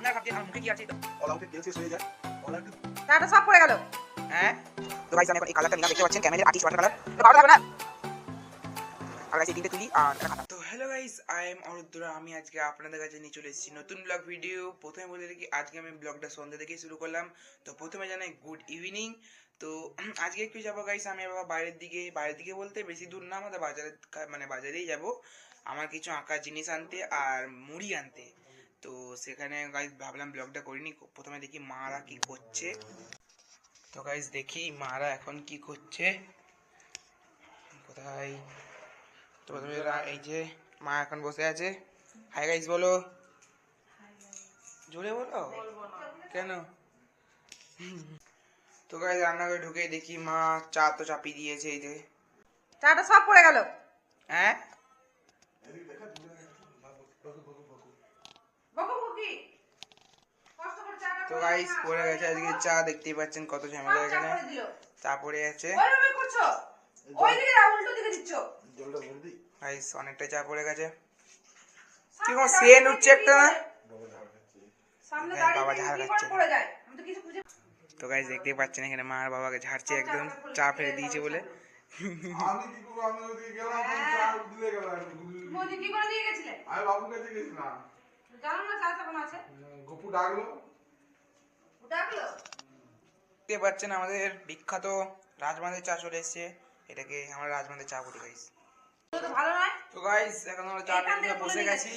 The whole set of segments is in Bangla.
আপনারা ভাবছেন আমার মুখে কি আছে? অল আউটের তেল শেষ হয়ে যায়। অল আউটের টাটা সব পড়ে গেল। হ্যাঁ? তো গাইস আমি এখন এই কালারটা নিলাম দেখতে পাচ্ছেন? ক্যামেলের আর্টিস্ট ওয়াটার কালার তো ভালো না? আর গাইস এই তিনটে তুলি আর তো hello guys I am Arudra আমি আজকে আপনাদের কাছে নিয়ে চলে এসেছি নতুন ব্লগ ভিডিও প্রথমে বলে রাখি আজকে আমি ব্লগটা সন্ধ্যা থেকে শুরু করলাম। তো প্রথমে জানাই গুড ইভিনিং তো আজকে একটু যাব গাইস আমি বাবা বাইরের দিকে বাইরের দিকে বলতে বেশি দূর না আমাদের বাজারে মানে বাজারেই যাব। আমার কিছু আঁকার জিনিস আনতে আর মুড়ি আনতে। তো সেখানে গাইস ভাবলাম ব্লগটা করিনি প্রথমে দেখি মারা কি করছে। তো গাইস দেখি মারা এখন কি করছে। কোথায়? তো প্রথমে এই যে মা এখন বসে আছে। হাই গাইস বলো। জোরে বলো? কেন? তো গাইস রান্নাঘরে ঢুকে দেখি মা চা তো চাপিয়ে দিয়েছে এই যে। টাটা সব পড়ে গেল। হ্যাঁ বকো বকি কষ্ট করে চাটা তো গাইস পড়ে গেছে আজকে চা দেখতেই পাচ্ছেন কত ঝামেলা এখানে। চা পড়ে আছে ওইভাবে করছ? ওই দিকে না উল্টো দিকে দিচ্ছ? জলটা ভরে দিই। গাইস অনেকটা চা পড়ে গেছে। কীরকম সেন উঠছে একটা না? সামনে হ্যাঁ, বাবা ঝাড় কি খাচ্ছে। পড়ে যায়। আমি তো কিছু খুঁজে তো গাইস দেখতেই পাচ্ছেন এখানে মা আর বাবাকে ঝাড়ছে একদম। চা ফেলে দিয়েছে বলে। আমি কি করব? আমি ওদিকে গেলাম চা দিলে গেলাম। মোদি কি করে দিয়ে গেছিলে? আমি বাবুর কাছে গেছিলাম। জানো না চা কেমন আছে? গপু ডাকলো। দেখতে পাচ্ছেন আমাদের বিখ্যাত রাজমান্দের চা চলে এসেছে। এটাকে আমরা রাজমান্দের চা বলি গাইস তো ভালো নয়? তো গাইস এখন আমরা চা খেয়ে বসে গেছি।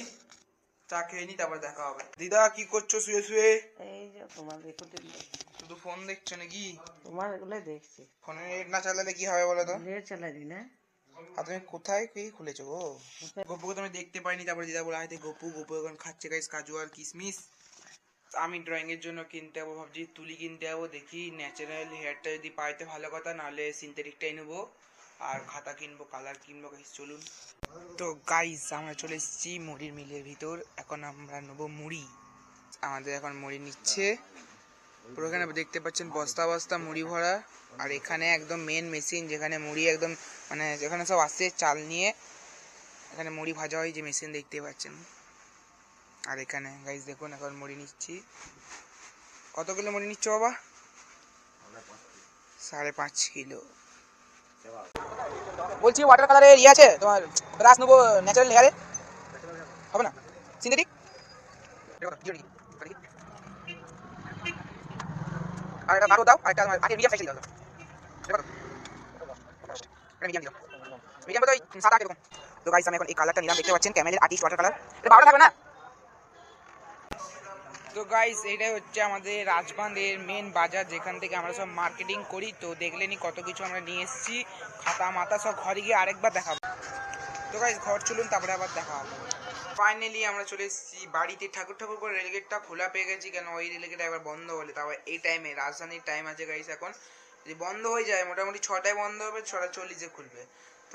চা খেয়ে নি তারপর দেখা হবে। দিদা কি করছ? শুয়ে শুয়ে। এই যে তোমার রেকর্ডিং শুধু ফোন দেখছ নাকি? তোমার এগুলো দেখছি। ফোনে নেট না চালালে কি হবে বলো তো? নেট চালাই না? আর তুমি কোথায় কি খুলেছো গো? গপুকে তুমি দেখতে পাইনি তারপরে দিদা বলে হাতে গপু গপু এখন খাচ্ছে গাইস কাজু আর কিশমিশ আমি ড্রয়িং এর জন্য কিনতে যাব, ভাবছি তুলি কিনতে যাব, দেখি ন্যাচারাল হেয়ারটা যদি পাইতে ভালো কথা, নাহলে সিনথেটিকটাই নেব। আর খাতা কিনবো কালার কিনবো গাইস চলুন। তো গাইস আমরা চলে এসেছি মুড়ির মিলের ভিতর। এখন আমরা নেব মুড়ি। আমাদের এখন মুড়ি নিচ্ছে। পুরো এখানে দেখতে পাচ্ছেন বস্তা বস্তা মুড়ি ভরা। আর এখানে একদম মেন মেশিন যেখানে মুড়ি একদম মানে যেখানে সব আসে চাল নিয়ে, এখানে মুড়ি ভাজা হয় যে মেশিন দেখতে পাচ্ছেন। আর এখানে গাইস দেখুন, এখন মুড়ি নিচ্ছি। কত কিলো মুড়ি নিচ্ছ বাবা? সাড়ে পাঁচ কিলো। বলছি ওয়াটার কালারের ইয়ে আছে? তোমার ব্রাশ নেব ন্যাচারাল হেয়ারে হবে না? সিনথেটিক আর এটা দাও, আর এটা আগে মিডিয়াম সাইজ দাও। মিডিয়াম দিও। মিডিয়াম ওই সাত তো গাইস আমি এখন এই কালারটা নিলাম, দেখতে পাচ্ছেন ক্যামেলের আর্টিস্ট ওয়াটার কালার এটা বারো থাকবে না? তো গাইস এটাই হচ্ছে আমাদের রাজবাঁধের মেন বাজার, যেখান থেকে আমরা সব মার্কেটিং করি। তো দেখলেনি কত কিছু আমরা নিয়ে এসেছি। খাতা মাথা সব ঘরে গিয়ে আরেকবার দেখাবো। তো গাইস ঘর চলুন, তারপরে আবার দেখা হবে। ফাইনালি আমরা চলে এসেছি বাড়িতে। ঠাকুর ঠাকুর করে রেলগেটটা খোলা পেয়ে গেছি কেন? ওই রেলগেট একবার বন্ধ হলে তারপর এই টাইমে রাজধানীর টাইম আছে গাইস এখন। যদি বন্ধ হয়ে যায়, মোটামুটি ছটায় বন্ধ হবে, ছটা চল্লিশে খুলবে।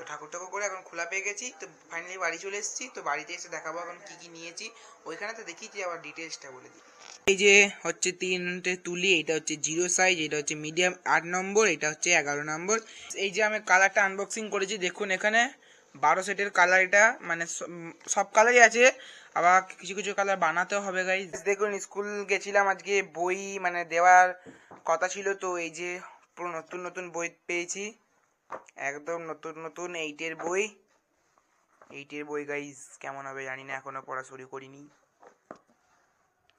তো ঠাকুর করে এখন খোলা পেয়ে গেছি, তো ফাইনালি বাড়ি চলে এসেছি, তো বাড়িতে এসে দেখাবো এখন কি কি নিয়েছি, ওইখানে তো দেখিয়েছি, আবার ডিটেলসটা বলে দিই। এই যে হচ্ছে তিনটে তুলি এটা হচ্ছে জিরো সাইজ এটা হচ্ছে মিডিয়াম আট নম্বর এটা হচ্ছে এগারো নম্বর। এই যে আমি কালারটা আনবক্সিং করেছি, দেখুন এখানে বারো সেটের কালার এটা মানে সব কালারই আছে, আবার কিছু কিছু কালার বানাতে হবে গাইজ দেখুন স্কুল গেছিলাম আজকে, বই মানে দেওয়ার কথা ছিল, তো এই যে পুরো নতুন নতুন বই পেয়েছি। একদম নতুন নতুন এইটের বই। এইটের বই গাইজ কেমন হবে জানি না, এখনও পড়া শুরু করিনি।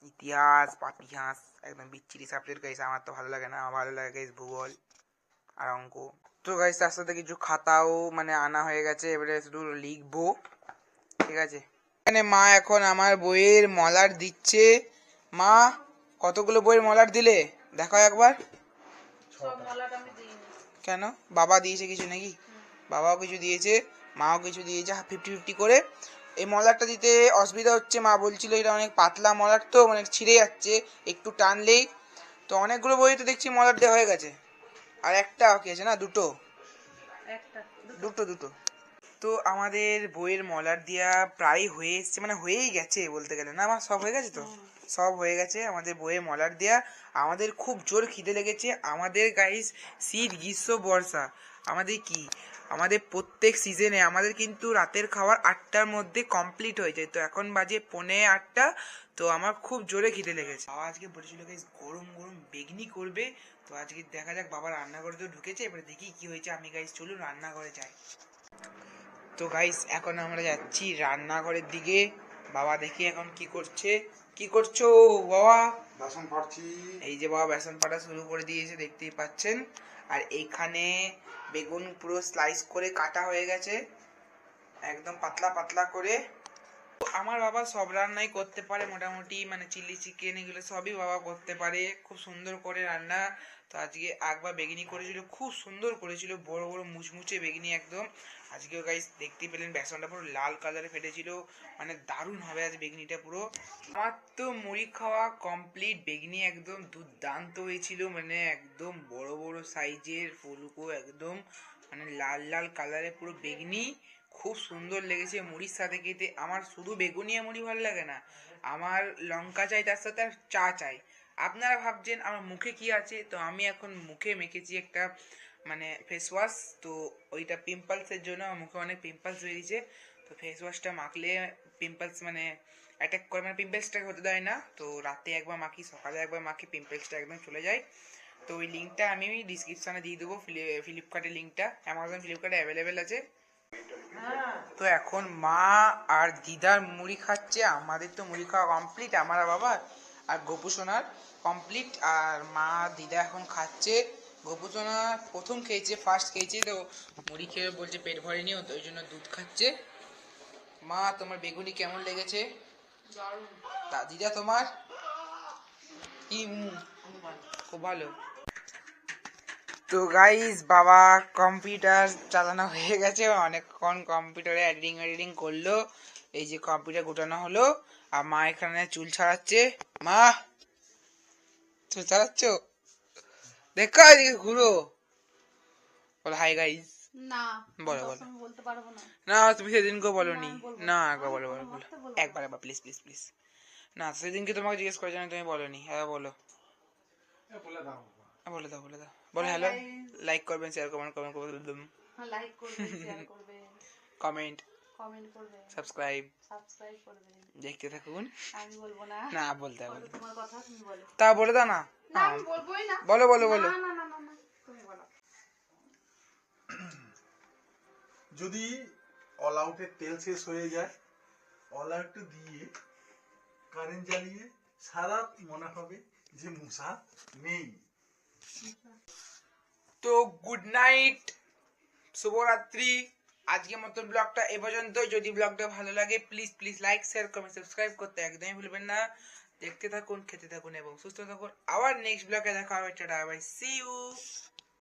ইতিহাস পাতিহাস একদম বিচ্ছিরি সাবজেক্ট গাইস আমার তো ভালো লাগে না, আমার ভালো লাগে গাইস ভূগোল আর অঙ্ক। তো গাইস তার সাথে কিছু খাতাও মানে আনা হয়ে গেছে, এবারে শুধু লিখব, ঠিক আছে? এখানে মা এখন আমার বইয়ের মলার দিচ্ছে। মা, কতগুলো বইয়ের মলার দিলে? দেখাও একবার। আমি দিইনি। কেন? বাবা দিয়েছে কিছু নাকি? বাবাও কিছু দিয়েছে মাও কিছু দিয়েছে ফিফটি ফিফটি করে। এই মলারটা দিতে অসুবিধা হচ্ছে মা বলছিল এটা অনেক পাতলা মলার তো মানে ছিঁড়ে যাচ্ছে একটু টানলেই। তো অনেকগুলো বই তো দেখছি মলার দেওয়া হয়ে গেছে। আর একটা কি আছে না দুটো। দুটো দুটো। তো আমাদের বইয়ের মলার দেওয়া প্রায় হয়ে এসছে মানে হয়েই গেছে বলতে গেলে। না, আমার সব হয়ে গেছে তো? সব হয়ে গেছে আমাদের বইয়ের মলার দেওয়া আমাদের খুব জোর খিদে লেগেছে। আমাদের গাইস শীত, গ্রীষ্ম, বর্ষা। আমাদের কি? আমাদের প্রত্যেক সিজনে আমাদের কিন্তু রাতের খাবার আটটার মধ্যে কমপ্লিট হয়ে যায়। তো এখন বাজে পনে আটটা। তো আমার খুব জোরে খিদে লেগেছে। বাবা আজকে বলেছিল গাইস গরম গরম বেগনি করবে। তো আজকে দেখা যাক, বাবা রান্নাঘরে তো ঢুকেছে। এবারে দেখি কি হয়েছে। আমি গাইস চলুন রান্নাঘরে যাই। তো গাইস এখন আমরা যাচ্ছি রান্নাঘরের দিকে। বাবা দেখি এখন কি করছে। কি করছ বাবা? বাসন পাচ্ছি এই যে বাবা বেসন পাটা শুরু করে দিয়েছে দেখতেই পাচ্ছেন। আর এখানে বেগুন পুরো স্লাইস করে কাটা হয়ে গেছে। একদম পাতলা পাতলা করে। আমার বাবা সব রান্নাই করতে পারে মোটামুটি মানে চিলি চিকেন এগুলো সবই বাবা করতে পারে। খুব সুন্দর করে রান্না। তো আজকে একবার বেগনি করেছিল, খুব সুন্দর করেছিল, বড় বড় মুচমুচে বেগনি একদম। আজকেও গাইস দেখতেই পেলেন, বেসনটা পুরো লাল কালারে ফেটেছিল। মানে দারুণ হবে আজ বেগনিটা পুরো। আমার তো মুড়ি খাওয়া কমপ্লিট বেগনি একদম দুর্দান্ত হয়েছিল মানে একদম বড় বড় সাইজের ফুলকো একদম মানে লাল লাল কালারে পুরো বেগনি। খুব সুন্দর লেগেছে মুড়ির সাথে খেতে। আমার শুধু বেগুনি আর মুড়ি ভালো লাগে না, আমার লঙ্কা চাই, তার সাথে আর চা চাই। আপনারা ভাবছেন আমার মুখে কি আছে? তো আমি এখন মুখে মেখেছি একটা মানে ফেস ওয়াশ তো ওইটা পিম্পলসের জন্য আমার মুখে অনেক পিম্পলস বেরিয়েছে। তো ফেস ওয়াশটা মাখলে পিম্পলস মানে অ্যাটাক করে মানে পিম্পলসটা হতে দেয় না। তো রাতে একবার মাখি, সকালে একবার মাখি পিম্পলসটা একদম চলে যায়। তো ওই লিঙ্কটা আমি ডিসক্রিপশানে দিয়ে দেবো ফ্লিপকার্টের লিঙ্কটা অ্যামাজন ফ্লিপকার্টে অ্যাভেলেবেল আছে। তো এখন মা আর দিদার মুড়ি খাচ্ছে আমাদের তো মুড়ি খাওয়া কমপ্লিট আমার বাবা আর গোপু সোনার কমপ্লিট আর মা দিদা এখন খাচ্ছে। গোপু সোনা প্রথম খেয়েছে ফার্স্ট খেয়েছে তো মুড়ি খেয়ে বলছে পেট ভরেনি তো ওই জন্য দুধ খাচ্ছে। মা তোমার বেগুনি কেমন লেগেছে? তা দিদা তোমার? কি খুব ভালো। তো গাইস বাবা কম্পিউটার চালানো হয়ে গেছে। অনেকক্ষণ কম্পিউটারে এডিটিং এডিটিং করল। এই যে কম্পিউটার গোটানো হলো। আর মা এখানে চুল ছাড়াচ্ছে। মা চুল ছাড়াচ্ছ? দেখো এদিকে ঘুরো। বলো হাই গাইস না বলো বলো। বলতে পারব না। না তুমি সেদিনকে বলোনি না। একবার বলো বলো বলো। একবার একবার প্লিজ প্লিজ প্লিজ না সেদিনকে তোমাকে জিজ্ঞেস করে জানি তুমি বলোনি হ্যাঁ বলো। বলে দাও। হ্যাঁ, বলে দাও বলে দাও। বলো হ্যালো লাইক করবেন শেয়ার করবেন কমেন্ট করবেন লাইক করবে শেয়ার করবে কমেন্ট কমেন্ট করবে সাবস্ক্রাইব সাবস্ক্রাইব করবে দেখতে থাকুন। আমি বলব না। না বলতে হবে তোমার কথা তুমি বলো। তা বলে দাও না। না আমি বলবোই না। বলো বলো বলো। না না না না না তুমি বলো। যদি অল আউটের তেল শেষ হয়ে যায় অল আউট দিয়ে কারেন্ট জ্বালিয়ে সারা মনে হবে যে মশা নেই। তো গুড নাইট শুভরাত্রি। আজকের মতো ব্লগটা এ পর্যন্ত যদি ব্লগটা ভালো লাগে please please like share comment subscribe করতে একদমই ভুলবেন না। দেখতে থাকুন, খেতে থাকুন এবং সুস্থ থাকুন। আবার নেক্সট ব্লগে দেখা হবে। Tata bye C you